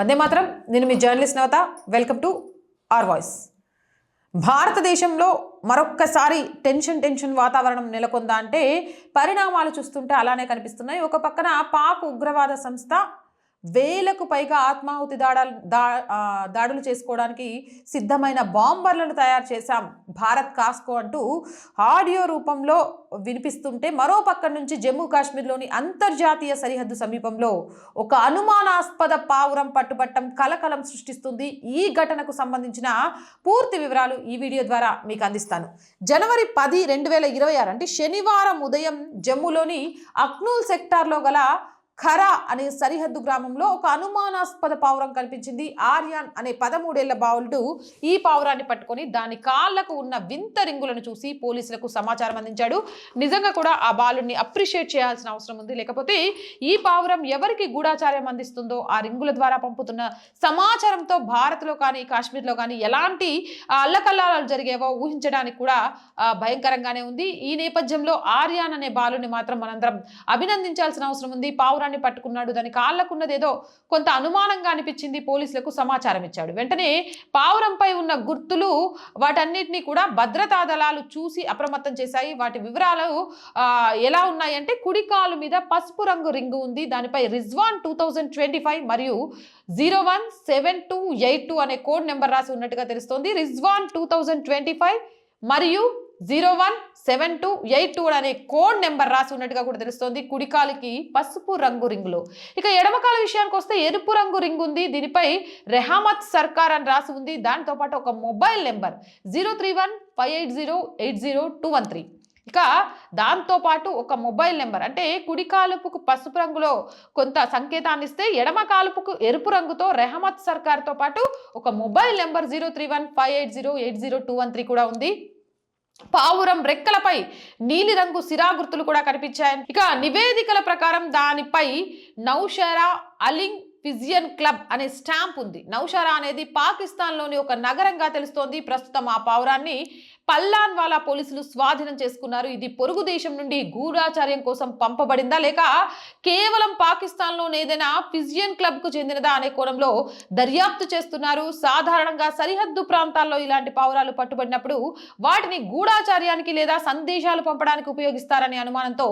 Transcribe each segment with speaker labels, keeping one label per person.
Speaker 1: వందే మాత్రం. నేను మీ journalist Navatha. Welcome to R voice భారతదేశంలో మరొక్కసారి టెన్షన్ టెన్షన్ వాతావరణం నెలకొందా అంటే పరిణామాలు చూస్తుంటే అలానే కనిపిస్తున్నాయి. ఒక పక్కన పాక్ ఉగ్రవాద సంస్థ వేలకు పైగా ఆత్మాహుతి దాడాలు దా దాడులు చేసుకోవడానికి సిద్ధమైన బాంబర్లను తయారు చేశాం. భారత్ కాస్కో అంటూ ఆడియో రూపంలో వినిపిస్తుంటే మరో పక్క నుంచి జమ్మూ కాశ్మీర్లోని అంతర్జాతీయ సరిహద్దు సమీపంలో ఒక అనుమానాస్పద పావురం పట్టుబట్టం కలకలం సృష్టిస్తుంది. ఈ ఘటనకు సంబంధించిన పూర్తి వివరాలు ఈ వీడియో ద్వారా మీకు అందిస్తాను. జనవరి పది రెండు వేల ఇరవై ఆరు అంటే శనివారం ఉదయం జమ్మూలోని అక్నూల్ సెక్టార్లో గల ఖరా అనే సరిహద్దు గ్రామంలో ఒక అనుమానాస్పద పావురం కనిపించింది. ఆర్యాన్ అనే పదమూడేళ్ళ బాలుడు ఈ పావురాన్ని పట్టుకొని దాని కాళ్ళకు ఉన్న వింత రింగులను చూసి పోలీసులకు సమాచారం అందించాడు. నిజంగా కూడా ఆ బాలుడిని అప్రిషియేట్ చేయాల్సిన అవసరం ఉంది. లేకపోతే ఈ పావురం ఎవరికి గూఢాచార్యం అందిస్తుందో ఆ రింగుల ద్వారా పంపుతున్న సమాచారంతో భారత్లో కానీ కాశ్మీర్లో కానీ ఎలాంటి అల్లకల్లాలు జరిగేవో ఊహించడానికి కూడా భయంకరంగానే ఉంది. ఈ నేపథ్యంలో ఆర్యాన్ అనే బాలుని మాత్రం మనందరం అభినందించాల్సిన అవసరం ఉంది. పావురాన్ని పట్టుకున్నాడు. దాని కాళ్ళకున్నది ఏదో కొంత అనుమానంగా అనిపించింది పోలీసులకు సమాచారం ఇచ్చాడు. వెంటనే పావురంపై ఉన్న గుర్తులు వాటన్నిటిని కూడా భద్రతా దళాలు చూసి అప్రమత్తం చేశాయి. వాటి వివరాలు ఎలా ఉన్నాయంటే కుడి కాలు మీద పసుపు రంగు రింగు ఉంది. దానిపై Rizwan two thousand twenty five మరియు zero one seven two eight two అనే కోడ్ నెంబర్ రాసి ఉన్నట్టుగా తెలుస్తోంది. Rizwan two thousand twenty five మరియు zero one seven two eight two అనే కోడ్ నెంబర్ రాసి ఉన్నట్టుగా కూడా తెలుస్తోంది కుడికాలికి పసుపు రంగు రింగులు. ఇక ఎడమకాల విషయానికి వస్తే ఎరుపు రంగు రింగ్ ఉంది. దీనిపై రెహామత్ సర్కార్ అని రాసి ఉంది. దాంతో పాటు ఒక mobile number zero three one five eight zero eight zero two one three. ఇక దాంతోపాటు ఒక మొబైల్ నెంబర్ అంటే కుడి కాలుపుకు పసుపు రంగులో కొంత సంకేతాన్ని ఇస్తే ఎడమ కాలుపుకు ఎరుపు రంగుతో రెహమత్ సర్కార్తో పాటు ఒక mobile number zero three one five eight zero eight zero two one three కూడా ఉంది. పావురం రెక్కలపై నీలిరంగు సిరాగుర్తులు కూడా కనిపించాయి ఇక నివేదికల ప్రకారం దానిపై నౌషరా అలింగ్ ఫిజియన్ క్లబ్ అనే స్టాంప్ ఉంది. నౌషారా అనేది పాకిస్తాన్లోని ఒక నగరంగా తెలుస్తోంది. ప్రస్తుతం ఆ పావురాన్ని పల్లాన్ వాలా పోలీసులు స్వాధీనం చేసుకున్నారు. ఇది పొరుగు దేశం నుండి గూఢాచార్యం కోసం పంపబడిందా లేక కేవలం పాకిస్తాన్లోని ఏదైనా ఫిజియన్ క్లబ్కు చెందినదా అనే కోణంలో దర్యాప్తు చేస్తున్నారు. సాధారణంగా సరిహద్దు ప్రాంతాల్లో ఇలాంటి పావురాలు పట్టుబడినప్పుడు వాటిని గూఢాచార్యానికి లేదా సందేశాలు పంపడానికి ఉపయోగిస్తారనే అనుమానంతో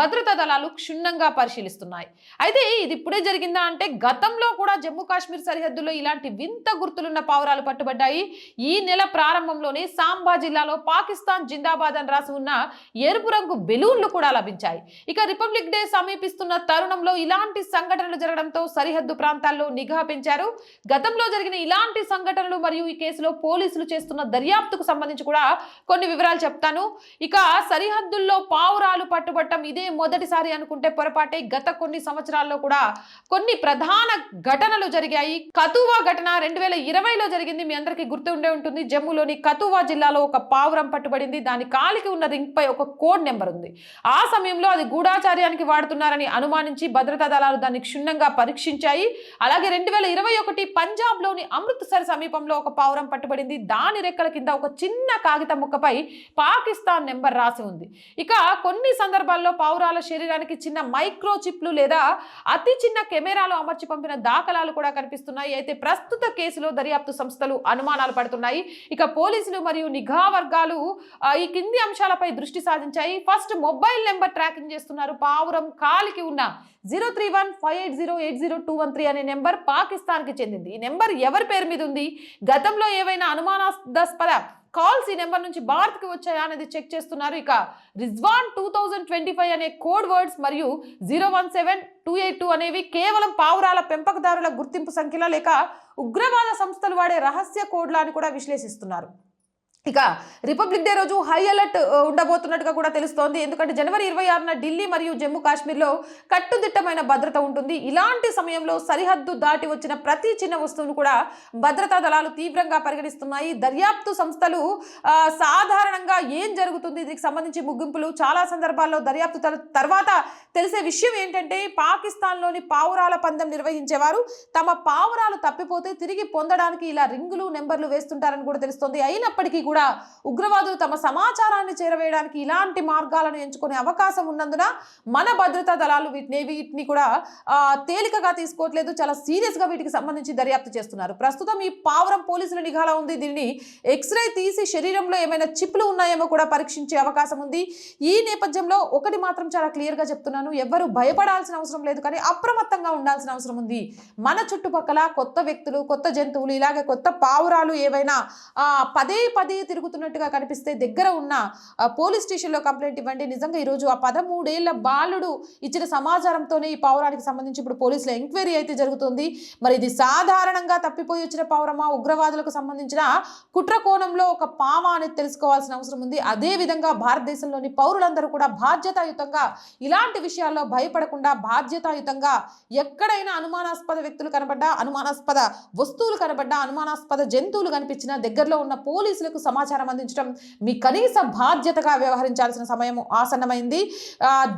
Speaker 1: భద్రతా దళాలు క్షుణ్ణంగా పరిశీలిస్తున్నాయి. అయితే ఇది ఇప్పుడే జరిగిందా అంటే గతంలో కూడా జమ్మూ కాశ్మీర్ సరిహద్దులో ఇలాంటి వింత గుర్తులున్న పావురాలు పట్టుబడ్డాయి. ఈ నెల ప్రారంభంలోనే సాంబా జిల్లాలో పాకిస్తాన్ జిందాబాద్ అని రాసి ఉన్న ఎరుపు రంగు బెలూన్లు కూడా లభించాయి. ఇక రిపబ్లిక్ డే సమీపిస్తున్న తరుణంలో ఇలాంటి సంఘటనలు జరగడంతో సరిహద్దు ప్రాంతాల్లో నిఘా పెంచారు. గతంలో జరిగిన ఇలాంటి సంఘటనలు మరియు ఈ కేసులో పోలీసులు చేస్తున్న దర్యాప్తుకు సంబంధించి కూడా కొన్ని వివరాలు చెప్తాను. ఇక సరిహద్దుల్లో పావురాలు పట్టుబట్టం ఇదే మొదటిసారి అనుకుంటే పొరపాటే. గత కొన్ని సంవత్సరాల్లో కూడా కొన్ని ప్రధాన ఘటనలు జరిగాయి. కతువా ఘటన రెండు వేల ఇరవైలో జరిగింది. మీ అందరికీ గుర్తు ఉండే ఉంటుంది. జమ్మూలోని కతువా జిల్లాలో ఒక పావురం పట్టుబడింది. దాని కాలికి ఉన్న రింగ్ పై ఒక కోడ్ నెంబర్ ఉంది. ఆ సమయంలో అది గూఢాచార్యానికి వాడుతున్నారని అనుమానించి భద్రతా దళాలు దాన్ని క్షుణ్ణంగా పరీక్షించాయి. అలాగే రెండు వేల ఇరవై ఒకటి పంజాబ్లోని అమృత్సర్ సమీపంలో ఒక పావురం పట్టుబడింది. దాని రెక్కల కింద ఒక చిన్న కాగితం ముక్కపై పాకిస్తాన్ నెంబర్ రాసి ఉంది. ఇక కొన్ని సందర్భాల్లో పావురాల శరీరానికి చిన్న మైక్రో చిప్లు లేదా అతి చిన్న కెమెరాలు అమర్చి పంపిన దాఖలాలు కూడా కనిపిస్తున్నాయి. అయితే ప్రస్తుత కేసులో దర్యాప్తు సంస్థలు అనుమానాలు పడుతున్నాయి. ఇక పోలీసులు మరియు నిఘా వర్గాలు ఈ కింది అంశాలపై దృష్టి సాధించాయి. ఫస్ట్ మొబైల్ నెంబర్ ట్రాకింగ్ చేస్తున్నారు పావురం కాలికి ఉన్న zero three one five eight zero eight zero two one three అనే నెంబర్ పాకిస్తాన్కి చెందింది. ఈ నెంబర్ ఎవరి పేరు మీద ఉంది? గతంలో ఏవైనా అనుమానాస్పద కాల్స్ ఈ నెంబర్ నుంచి భారత్కి వచ్చాయా అనేది చెక్ చేస్తున్నారు. ఇక Rizwan two thousand twenty five అనే కోడ్ వర్డ్స్ మరియు zero one seven two eight two అనేవి కేవలం పావురాల పెంపకదారుల గుర్తింపు సంఖ్యలా లేక ఉగ్రవాద సంస్థలు వాడే రహస్య కోడ్లా అని కూడా విశ్లేషిస్తున్నారు. ఇక రిపబ్లిక్ డే రోజు హై అలర్ట్ ఉండబోతున్నట్టుగా కూడా తెలుస్తోంది. ఎందుకంటే జనవరి ఇరవై ఆరున ఢిల్లీ మరియు జమ్మూ కాశ్మీర్లో కట్టుదిట్టమైన భద్రత ఉంటుంది. ఇలాంటి సమయంలో సరిహద్దు దాటి వచ్చిన ప్రతి చిన్న వస్తువును కూడా భద్రతా దళాలు తీవ్రంగా పరిగణిస్తున్నాయి. దర్యాప్తు సంస్థలు సాధారణంగా ఏం జరుగుతుంది? దీనికి సంబంధించి ముగింపులు చాలా సందర్భాల్లో దర్యాప్తు తర్వాత తెలిసే విషయం ఏంటంటే పాకిస్తాన్లోని పావురాల పందెం నిర్వహించేవారు తమ పావురాలు తప్పిపోతే తిరిగి పొందడానికి ఇలా రింగులు నెంబర్లు వేస్తుంటారని కూడా తెలుస్తోంది. అయినప్పటికీ కూడా ఉగ్రవాదులు తమ సమాచారాన్ని చేరవేయడానికి ఇలాంటి మార్గాలను ఎంచుకునే అవకాశం ఉన్నందున మన భద్రతా దళాలు వీటిని వీటిని కూడా తేలికగా తీసుకోవట్లేదు. చాలా సీరియస్గా వీటికి సంబంధించి దర్యాప్తు చేస్తున్నారు. ప్రస్తుతం ఈ పావురం పోలీసుల నిఘాలో ఉంది. దీనిని ఎక్స్రే తీసి శరీరంలో ఏమైనా చిప్లు ఉన్నాయేమో కూడా పరీక్షించే అవకాశం ఉంది. ఈ నేపథ్యంలో ఒకటి మాత్రం చాలా క్లియర్గా చెప్తున్నాను. ఎవరు భయపడాల్సిన అవసరం లేదు కానీ అప్రమత్తంగా ఉండాల్సిన అవసరం ఉంది. మన చుట్టుపక్కల కొత్త వ్యక్తులు కొత్త జంతువులు ఇలాగే కొత్త పావురాలు ఏవైనా పదే పదే పదే తిరుగుతున్నట్టుగా కనిపిస్తే దగ్గర ఉన్న పోలీస్ స్టేషన్లో కంప్లైంట్ ఇవ్వండి. నిజంగా ఈరోజు ఆ పదమూడేళ్ళ బాలుడు ఇచ్చిన సమాచారంతోనే ఈ పావురానికి సంబంధించి ఇప్పుడు పోలీసుల ఎంక్వైరీ అయితే జరుగుతుంది. మరి ఇది సాధారణంగా తప్పిపోయి వచ్చిన పావురమా ఉగ్రవాదులకు సంబంధించిన కుట్ర కోణంలో ఒక పామ అనేది తెలుసుకోవాల్సిన అవసరం ఉంది. అదే విధంగా భారతదేశంలోని పౌరులందరూ కూడా బాధ్యతాయుతంగా ఇలాంటి విషయాల్లో భయపడకుండా బాధ్యతాయుతంగా ఎక్కడైనా అనుమానాస్పద వ్యక్తులు కనబడ్డా అనుమానాస్పద వస్తువులు కనబడ్డా అనుమానాస్పద జంతువులు కనిపించినా దగ్గరలో ఉన్న పోలీసులకు సమాచారం అందించడం మీ కనీస బాధ్యతగా వ్యవహరించాల్సిన సమయం ఆసన్నమైంది.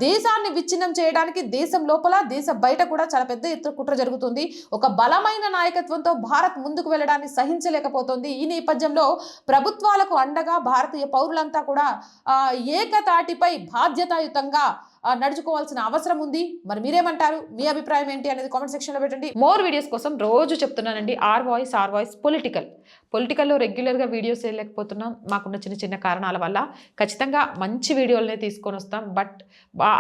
Speaker 1: దేశాన్ని విచ్ఛిన్నం చేయడానికి దేశం లోపల దేశ బయట కూడా చాలా పెద్ద ఎత్తున కుట్ర జరుగుతుంది. ఒక బలమైన నాయకత్వంతో భారత్ ముందుకు వెళ్ళడాన్ని సహించలేకపోతుంది. ఈ నేపథ్యంలో ప్రభుత్వాలకు అండగా భారతీయ పౌరులంతా కూడా ఏకతాటిపై బాధ్యతాయుతంగా నడుచుకోవాల్సిన అవసరం ఉంది. మరి మీరేమంటారు? మీ అభిప్రాయం ఏంటి అనేది కామెంట్ సెక్షన్లో పెట్టండి. మోర్ వీడియోస్ కోసం రోజు చెప్తున్నానండి. R voice R voice political పొలిటికల్లో రెగ్యులర్గా వీడియోస్ వేయలేకపోతున్నాం మాకున్న చిన్న చిన్న కారణాల వల్ల ఖచ్చితంగా మంచి వీడియోలనే తీసుకొని వస్తాం. బట్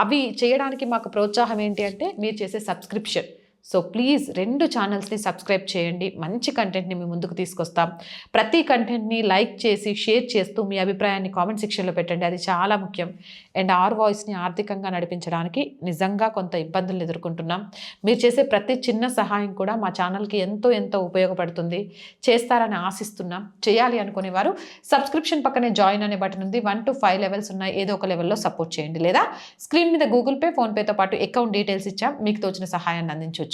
Speaker 1: అవి చేయడానికి మాకు ప్రోత్సాహం ఏంటి అంటే మీరు చేసే సబ్స్క్రిప్షన్ సో ప్లీజ్ రెండు ఛానల్స్ని సబ్స్క్రైబ్ చేయండి. మంచి కంటెంట్ని మీ ముందుకు తీసుకొస్తాం. ప్రతి కంటెంట్ని లైక్ చేసి షేర్ చేస్తూ మీ అభిప్రాయాన్ని కామెంట్ సెక్షన్లో పెట్టండి. అది చాలా ముఖ్యం. అండ్ ఆర్ వాయిస్ని ఆర్థికంగా నడిపించడానికి నిజంగా కొంత ఇబ్బందులు ఎదుర్కొంటున్నాం. మీరు చేసే ప్రతి చిన్న సహాయం కూడా మా ఛానల్కి ఎంతో ఎంతో ఉపయోగపడుతుంది. చేస్తారని ఆశిస్తున్నాం. చేయాలి అనుకునేవారు సబ్స్క్రిప్షన్ పక్కనే జాయిన్ అనే బటన్ ఉంది. వన్ టు ఫైవ్ లెవెల్స్ ఉన్నాయి. ఏదో ఒక లెవెల్లో సపోర్ట్ చేయండి. లేదా స్క్రీన్ మీద గూగుల్ పే ఫోన్పేతో పాటు అకౌంట్ డీటెయిల్స్ ఇచ్చాం. మీకు తోచిన సహాయాన్ని అందించవచ్చు.